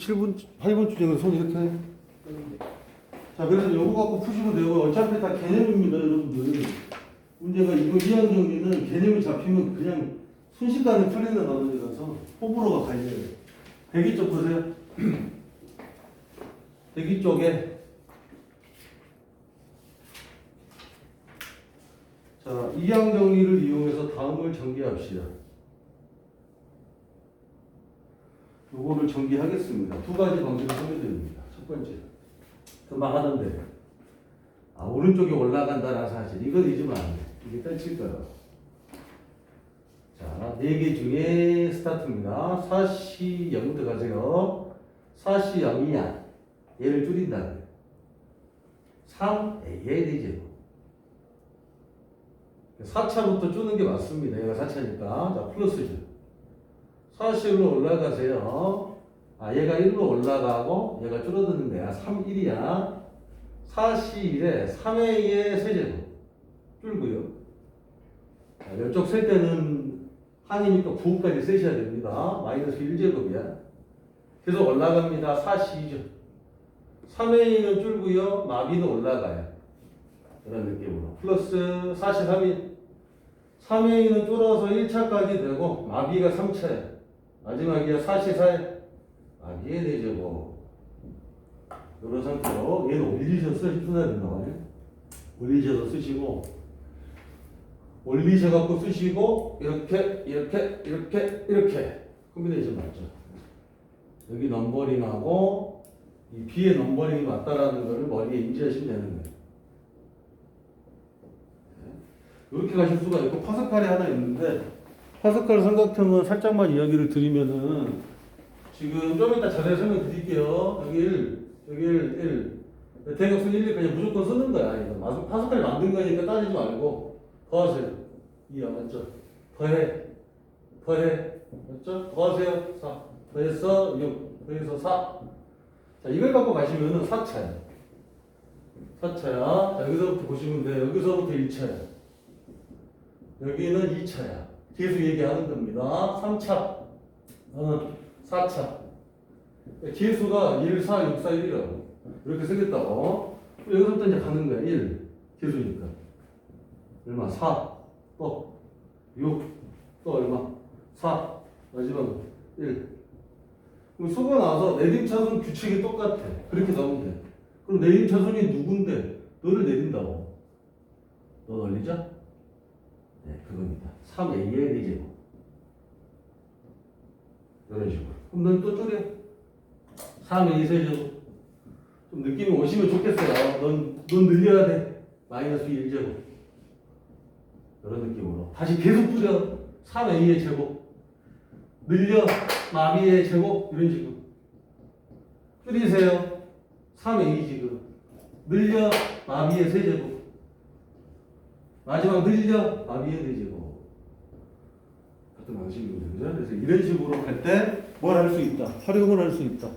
7분, 8분 주제는 손 이렇게 해. 자, 그래서 요거 갖고 푸시면 되고, 어차피 다 개념입니다, 여러분들. 문제가 이거 이항 정리는 개념이 잡히면 그냥 순식간에 풀리는 언어라서 호불호가 갈려요. 대기 쪽 보세요. 대기 쪽에 자, 이항 정리를 이용해서 다음을 전개합시다. 요거를 전개하겠습니다. 두 가지 방식을 됩니다. 첫 번째. 금방 하던데. 아, 오른쪽에 올라간다는 사실. 이건 잊으면 안 돼. 이게 떨칠 거야. 자, 네 개 중에 스타트입니다. 사시 0부터 가세요. 사시 0이야. 얘를 줄인다. 그래. 3, A에 되죠. 4차부터 주는 게 맞습니다. 얘가 4차니까. 자, 플러스죠. 40으로 올라가세요. 아, 얘가 1로 올라가고 얘가 줄어드는 거야. 3, 1이야. 41에 3A의 세제곱 줄고요. 자, 이쪽 셀 때는 항이니까 9까지 쓰셔야 됩니다. 마이너스 1제곱이야. 계속 올라갑니다. 42죠. 3A는 줄고요. 마비는 올라가요. 이런 느낌으로. 플러스 43이 3A는 줄어서 1차까지 되고 마비가 3차예요. 마지막이야 44에 마비에 되죠. 이런 상태로 얘는 올리셔서 쓰셔야 하죠. 올리셔서 쓰시고 올리셔 갖고 쓰시고 이렇게 이렇게 이렇게 이렇게 콤비네이션 맞죠? 여기 넘버링하고 이 B의 넘버링이 맞다라는 것을 머리에 인지하시면 되는 거예요. 이렇게 가실 수가 있고 파스칼이 하나 있는데 파스칼 삼각형은 살짝만 이야기를 드리면은 지금 좀 이따 자세히 설명 드릴게요. 여기 1, 여기 1, 1. 대각선 1, 2까지 무조건 쓰는 거야. 이거 마- 파스칼이 만든 거니까 따지지 말고 더하세요. 2야 맞죠? 더해. 더해. 맞죠? 더하세요. 4. 더해서 6. 더해서 4. 자, 이걸 갖고 가시면은 4차야. 4차야. 자, 여기서부터 보시면 돼요. 여기서부터 1차야. 여기는 2차야. 계속 얘기하는 겁니다. 3차, 어, 4차. 계수가 1, 4, 6, 4, 1이라고. 이렇게 생겼다고. 여기서부터 이제 가는 거야. 1. 계수니까. 얼마? 4. 또 6. 또 얼마? 4. 마지막 1. 그럼 수가 나와서 내림차순 규칙이 똑같아. 그렇게 나오면 돼. 그럼 내림차순이 누군데? 너를 내린다고. 너 놀리죠? 네, 그겁니다. 3A의 4제곱. 이런 식으로. 그럼 넌또 줄여. 3A 세제곱. 좀 느낌이 오시면 좋겠어요. 넌, 넌 늘려야 돼. 마이너스 1제곱. 이런 느낌으로. 다시 계속 줄여. 3A의 제곱. 늘려. 마비의 제곱. 이런 식으로. 줄이세요. 3A 지금. 늘려. 마비의 세제곱. 마지막 늘려 마비에 되지고 같은 방식이거든요. 그래서 이런 식으로 할 때 뭘 할 수 있다. 활용을 할 수 있다.